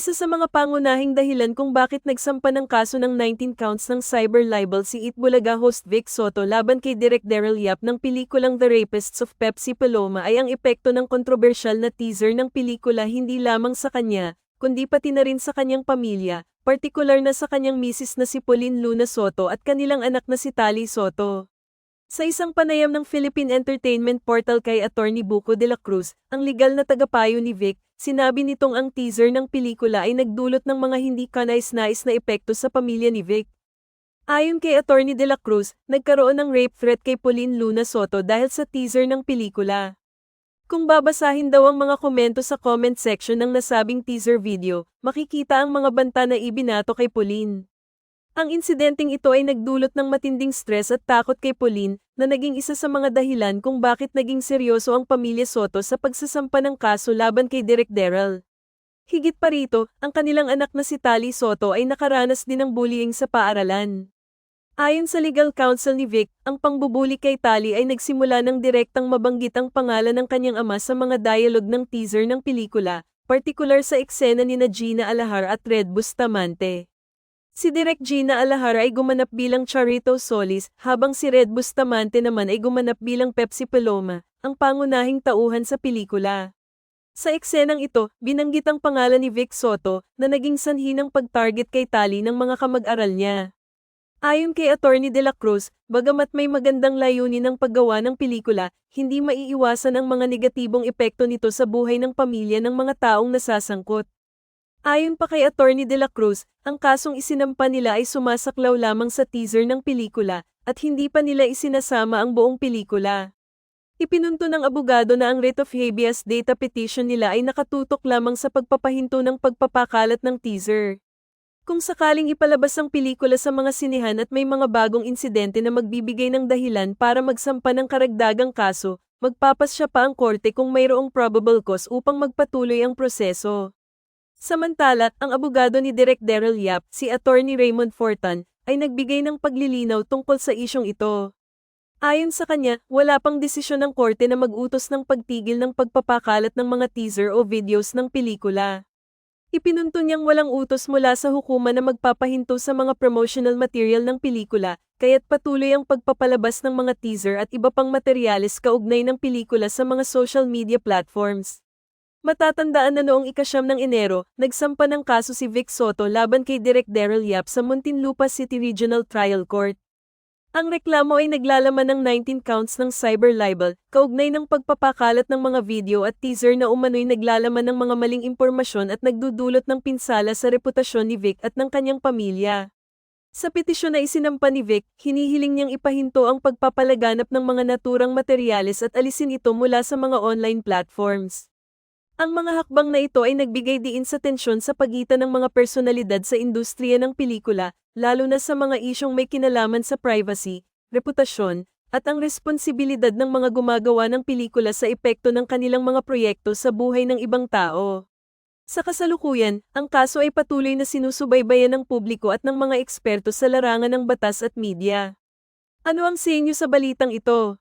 Isa sa mga pangunahing dahilan kung bakit nagsampa ng kaso ng 19 counts ng cyber libel si Itbulaga host Vic Soto laban kay Direk Daryl Yap ng pelikulang The Rapists of Pepsi Paloma ay ang epekto ng kontrobersyal na teaser ng pelikula hindi lamang sa kanya, kundi pati na rin sa kanyang pamilya, partikular na sa kanyang misis na si Pauline Luna Soto at kanilang anak na si Tali Soto. Sa isang panayam ng Philippine Entertainment Portal kay Attorney Buco de la Cruz, ang legal na tagapayo ni Vic, sinabi nitong ang teaser ng pelikula ay nagdulot ng mga hindi kanais-nais na epekto sa pamilya ni Vic. Ayon kay Attorney de la Cruz, nagkaroon ng rape threat kay Pauline Luna Soto dahil sa teaser ng pelikula. Kung babasahin daw ang mga komento sa comment section ng nasabing teaser video, makikita ang mga banta na ibinato kay Pauline. Ang insidenteng ito ay nagdulot ng matinding stress at takot kay Pauline, na naging isa sa mga dahilan kung bakit naging seryoso ang pamilya Soto sa pagsasampa ng kaso laban kay Derek Darrell. Higit pa rito, ang kanilang anak na si Tali Soto ay nakaranas din ng bullying sa paaralan. Ayon sa legal counsel ni Vic, ang pangbubuli kay Tali ay nagsimula ng direktang mabanggit ang pangalan ng kanyang ama sa mga dialogue ng teaser ng pelikula, partikular sa eksena ni na Gina Alahar at Red Bustamante. Si Direk Gina Alahar ay gumanap bilang Charito Solis, habang si Red Bustamante naman ay gumanap bilang Pepsi Paloma, ang pangunahing tauhan sa pelikula. Sa eksenang ito, binanggit ang pangalan ni Vic Soto na naging sanhi ng pag-target kay Tali ng mga kamag-aral niya. Ayon kay Attorney de la Cruz, bagamat may magandang layunin ng paggawa ng pelikula, hindi maiiwasan ang mga negatibong epekto nito sa buhay ng pamilya ng mga taong nasasangkot. Ayon pa kay Attorney de la Cruz, ang kasong isinampa nila ay sumasaklaw lamang sa teaser ng pelikula, at hindi pa nila isinasama ang buong pelikula. Ipinunto ng abogado na ang writ of habeas data petition nila ay nakatutok lamang sa pagpapahinto ng pagpapakalat ng teaser. Kung sakaling ipalabas ang pelikula sa mga sinihan at may mga bagong insidente na magbibigay ng dahilan para magsampa ng karagdagang kaso, magpapasya pa ang korte kung mayroong probable cause upang magpatuloy ang proseso. Samantala, ang abogado ni Direk Daryl Yap, si Attorney Raymond Fortan, ay nagbigay ng paglilinaw tungkol sa isyong ito. Ayon sa kanya, wala pang desisyon ng korte na mag-utos ng pagtigil ng pagpapakalat ng mga teaser o videos ng pelikula. Ipinunto niyang walang utos mula sa hukuman na magpapahinto sa mga promotional material ng pelikula, kaya't patuloy ang pagpapalabas ng mga teaser at iba pang materyales kaugnay ng pelikula sa mga social media platforms. Matatandaan na noong ikasyam ng Enero, nagsampa ng kaso si Vic Soto laban kay Direk Daryl Yap sa Muntinlupa City Regional Trial Court. Ang reklamo ay naglalaman ng 19 counts ng cyber libel, kaugnay ng pagpapakalat ng mga video at teaser na umano'y naglalaman ng mga maling impormasyon at nagdudulot ng pinsala sa reputasyon ni Vic at ng kanyang pamilya. Sa petisyon na isinampa ni Vic, hinihiling niyang ipahinto ang pagpapalaganap ng mga naturang materyales at alisin ito mula sa mga online platforms. Ang mga hakbang na ito ay nagbigay diin sa tensyon sa pagitan ng mga personalidad sa industriya ng pelikula, lalo na sa mga isyong may kinalaman sa privacy, reputasyon, at ang responsibilidad ng mga gumagawa ng pelikula sa epekto ng kanilang mga proyekto sa buhay ng ibang tao. Sa kasalukuyan, ang kaso ay patuloy na sinusubaybayan ng publiko at ng mga eksperto sa larangan ng batas at media. Ano ang senyo sa balitang ito?